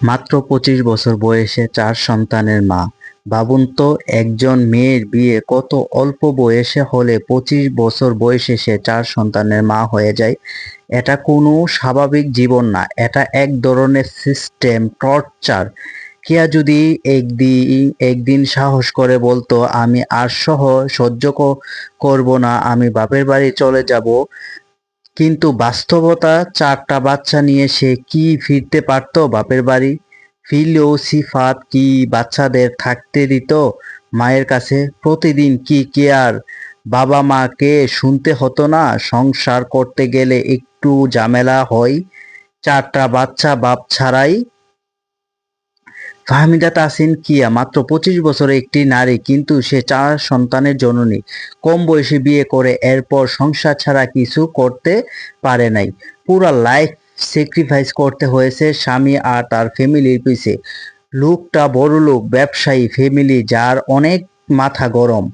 মাত্র পঁচিশ বছর বয়সে চার সন্তানের মা। ভাবুন তো একজন মেয়ের বিয়ে কত অল্প বয়সে হলে পঁচিশ বছর বয়সে সে চার সন্তানের মা হয়ে যায়, এটা কোনো স্বাভাবিক জীবন না, এটা এক ধরনের সিস্টেম টর্চার কেয়া যদি একদিন একদিন সাহস করে বলতো, আমি আর সহ সহ্য করব না, আমি বাপের বাড়ি চলে যাব। কিন্তু বাস্তবতা চারটা বাচ্চা নিয়ে সে কি ফিরতে পারত বাপের বাড়ি? ফিরলেও সিফাত কি বাচ্চাদের থাকতে দিত? মায়ের কাছে প্রতিদিন কি কেয়ার? বাবা মাকে শুনতে হতো না? সংসার করতে গেলে একটু ঝামেলা হয়? চারটা বাচ্চা বাপ ছাড়াই ফাহমিদা তাসিন কিয়া, মাত্র পঁচিশ বছরের একটি নারী, কিন্তু সে চার সন্তানের জননী। কম বয়সে বিয়ে করে, এরপর সংসার ছাড়া কিছু করতে পারে নাই। পুরা লাইফ স্যাক্রিফাইস করতে হয়েছে স্বামী আর তার ফ্যামিলির পিছে। লোকটা বড় লোক, ব্যবসায়ী ফ্যামিলি, যার অনেক মাথা গরম।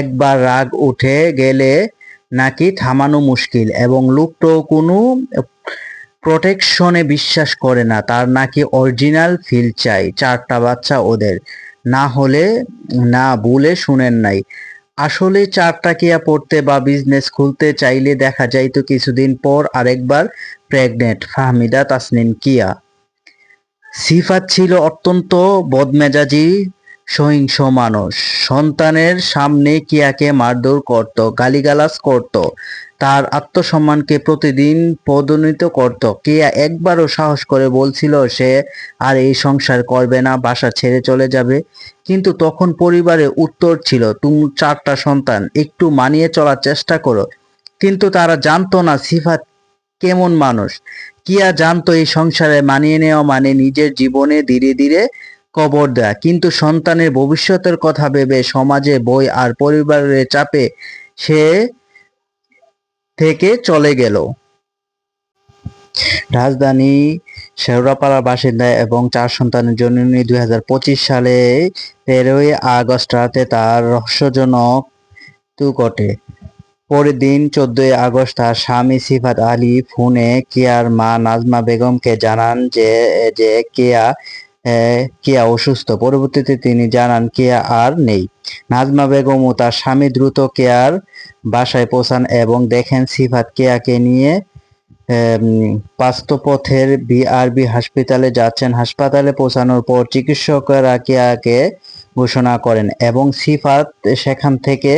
একবার রাগ উঠে গেলে নাকি থামানো মুশকিল, এবং লোকটাও কোনো প্রোটেকশনে বিশ্বাস করে না, তার নাকি অরিজিনাল ফিল চাই, চারটা বাচ্চা ওদের। না হলে, না বলে শুনেন নাই। আসলে চারটা কিয়া পড়তে বা বিজনেস খুলতে চাইলে দেখা যাইতো কিছুদিন পর আরেকবার প্রেগনেন্ট ফাহমিদা তাসনিন কিয়া। সিফাত ছিল অত্যন্ত বদমেজাজি সহিংস মানুষ সন্তানের সামনে কিয়াকে মারধর করত, গালিগালাজ করত? তার আত্মসম্মানকে প্রতিদিন পদোন্নত করত। কিয়া একবারও সাহস করে বলছিল সে, আর এই সংসার করবে না, বাসা ছেড়ে চলে যাবে। কিন্তু তখন পরিবারে উত্তর ছিল, তুমি চারটা সন্তান, একটু মানিয়ে চলার চেষ্টা করো। কিন্তু তারা জানতো না সিফাত কেমন মানুষ। কিয়া জানতো এই সংসারে মানিয়ে নেওয়া মানে নিজের জীবনে ধীরে ধীরে কবর দেয়া। কিন্তু সন্তানের ভবিষ্যতের কথা ভেবে সমাজে বই আর পরিবারের চাপে সে থেকে চলে গেল। রাজধানী শেওড়াপাড়ার বাসিন্দা এবং চার সন্তানের জননী দুই হাজার পঁচিশ সালে তেরোই আগস্ট রাতে তার রহস্যজনক তু ঘটে পরের দিন চোদ্দই আগস্ট তার স্বামী সিফাত আলী ফোনে কেয়ার মা নাজমা বেগমকে জানান যে যে কেয়া কেয়া অসুস্থ? পরবর্তীতে তিনি জানান কেয়া আর নেই। নাজমা বেগম ও তার স্বামী দ্রুত কেয়ার বাসায় পৌঁছান এবং দেখেন সিফাত কেয়াকে নিয়ে পাস্তপথের বিআরবি হাসপাতালে যাচ্ছেন। হাসপাতালে পৌঁছানোর পর চিকিৎসকরা কেয়াকে ঘোষণা করেন এবং সিফাত সেখান থেকে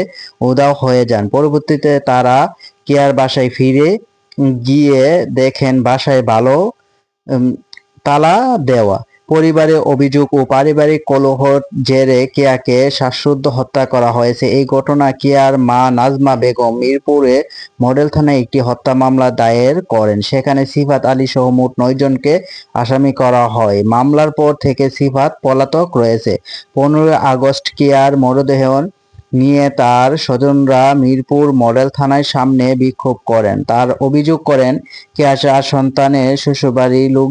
উদাও হয়ে যান। পরবর্তীতে তারা কেয়ার বাসায় ফিরে গিয়ে দেখেন বাসায় ভালো তালা দেওয়া। পরিবারে অভিযোগ ও পারিবারিক কলহর জেরে কেয়াকে শ্বাসরুদ্ধ হত্যা করা হয়েছে। এই ঘটনা কেয়ার মা নাজমা বেগম মিরপুরে মডেল থানায় একটি হত্যা মামলা দায়ের করেন। সেখানে সিফাত আলী সহ মোট নয় জনকে আসামি করা হয়। মামলার পর থেকে সিফাত পলাতক রয়েছে। পনেরোই আগস্ট কেয়ার মরদেহ নিয়ে তার স্বজনরা মিরপুর মডেল থানায় সামনে বিক্ষোভ করেন। তার অভিযোগ করেন কেয়া সন্তানের শ্বশুরবাড়ির লোক